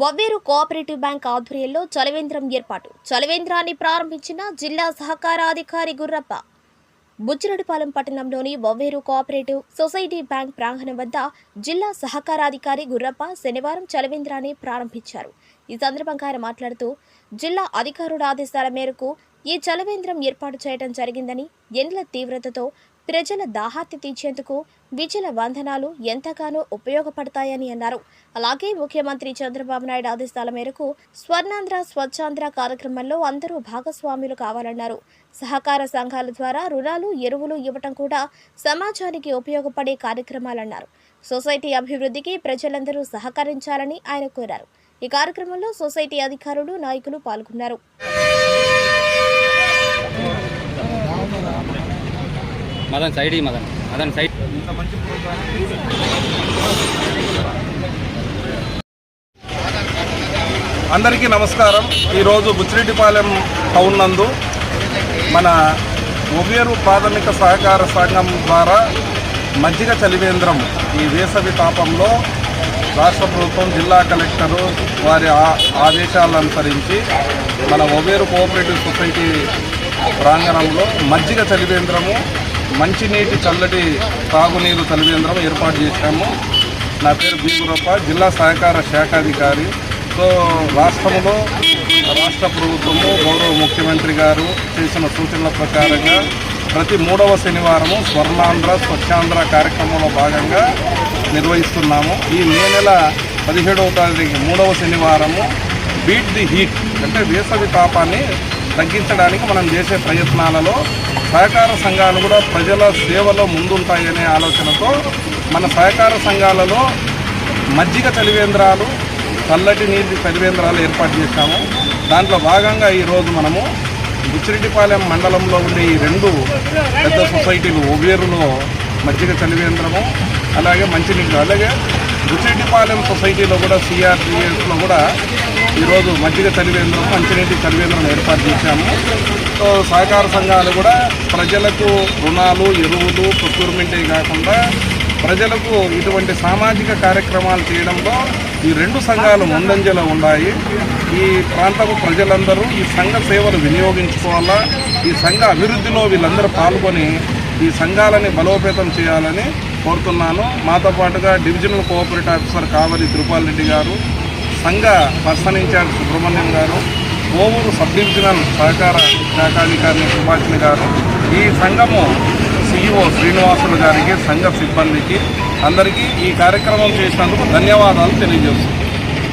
Vavveru cooperative bank ఆధ్వర్యంలో చలవేంద్రం ఏర్పాటు. చలవేంద్రాన్ని ప్రారంభించిన జిల్లా సహకారాధికారి గుర్రప్ప. బుచ్చిరెడ్డిపాలెం పట్టణంలోని బొవ్వేరు కోఆపరేటివ్ సొసైటీ బ్యాంక్ ప్రాంగణం వద్ద జిల్లా సహకారాధికారి గుర్రప్ప శనివారం చలవేంద్రాన్ని ప్రారంభించారు. ఈ సందర్భంగా ఆయన మాట్లాడుతూ జిల్లా అధికారుల ఆదేశాల మేరకు ఈ చలవేంద్రం ఏర్పాటు చేయడం జరిగిందని ఎండ్ల తీవ్రతతో ప్రజల దాహార్తి తీర్చేందుకు విజల వందనాలు ఎంతగానో ఉపయోగపడతాయని అన్నారు. అలాగే ముఖ్యమంత్రి చంద్రబాబు నాయుడు ఆదేశాల మేరకు స్వర్ణాంధ్ర స్వచ్ఛాంధ్ర కార్యక్రమంలో అందరూ భాగస్వాములు కావాలన్నారు. సహకార సంఘాల ద్వారా రుణాలు ఎరువులు ఇవ్వటం కూడా సమాజానికి ఉపయోగపడే కార్యక్రమాలన్నారు. సొసైటీ అభివృద్ధికి ప్రజలందరూ సహకరించాలని ఆయన కోరారు. ఈ కార్యక్రమంలో సొసైటీ అధికారులు నాయకులు పాల్గొన్నారు. Madan side Madan Madan side. అందరికీ నమస్కారం. ఈరోజు బుచ్చిరెడ్డిపాలెం టౌన్ నందు మన ఒవ్వేరు ప్రాథమిక సహకార సంఘం ద్వారా మజ్జిగ చలివేంద్రం ఈ వేసవి తాపంలో రాష్ట్ర ప్రభుత్వం జిల్లా కలెక్టరు వారి ఆ- ఆదేశాలను అనుసరించి మన ఒవేరు కోఆపరేటివ్ సొసైటీ ప్రాంగణంలో మజ్జిగ చలివేంద్రము మంచినీటి చల్లటి తాగునీరు చలివేంద్రం ఏర్పాటు చేశాము. నా పేరు బి గురప్ప జిల్లా సహకార శాఖాధికారి సో రాష్ట్రంలో రాష్ట్ర ప్రభుత్వము గౌరవ ముఖ్యమంత్రి గారు చేసిన సూచనల ప్రకారంగా ప్రతి మూడవ శనివారము స్వర్ణాంధ్ర స్వచ్ఛాంధ్ర కార్యక్రమంలో భాగంగా నిర్వహిస్తున్నాము. ఈ మే నెల పదిహేడవ తారీఖు మూడవ శనివారము బీట్ ది హీట్ అంటే వేసవి తాపాన్ని తగ్గించడానికి మనం చేసే ప్రయత్నాలలో సహకార సంఘాలు కూడా ప్రజల సేవలో ముందుంటాయనే ఆలోచనతో మన సహకార సంఘాలలో మజ్జిగ చలివేంద్రాలు చల్లటి నీటి చలివేంద్రాలు ఏర్పాటు చేశాము. దాంట్లో భాగంగా ఈరోజు మనము బుచ్చిరెడ్డిపాలెం మండలంలో ఉండే ఈ రెండు పెద్ద సొసైటీలు ఒవేరులో మజ్జిగ చలివేంద్రము అలాగే మంచినీళ్ళు. అలాగే బుచ్చిరెడ్డిపాలెం సొసైటీలో కూడా సిఆర్డిఎస్లో కూడా ఈరోజు మజ్జిగ చలివేంద్రం మంచినీటి చలివేంద్రం ఏర్పాటు చేశాము. సో సహకార సంఘాలు కూడా ప్రజలకు రుణాలు ఎరువులు ప్రొక్యూర్మెంటే కాకుండా ప్రజలకు ఇటువంటి సామాజిక కార్యక్రమాలు చేయడంలో ఈ రెండు సంఘాలు ముందంజలో ఉన్నాయి. ఈ ప్రాంతపు ప్రజలందరూ ఈ సంఘ సేవలు వినియోగించుకోవాలా ఈ సంఘ అభివృద్ధిలో వీళ్ళందరూ పాల్గొని ఈ సంఘాలని బలోపేతం చేయాలని కోరుతున్నాను. మాతో పాటుగా divisional cooperative officer Kavali Tirupal Reddy గారు సంఘ పర్సన్ ఇన్ఛార్జ్ సుబ్రహ్మణ్యం గారు కోవూరు సబ్ డివిజనల్ సహకార శాఖాధికారి సుభాషిణి గారు. ఈ సంఘము సిఇఓ శ్రీనివాసులు గారికి సంఘ సిబ్బందికి అందరికీ ఈ కార్యక్రమం చేసినందుకు ధన్యవాదాలు తెలియజేస్తున్నాను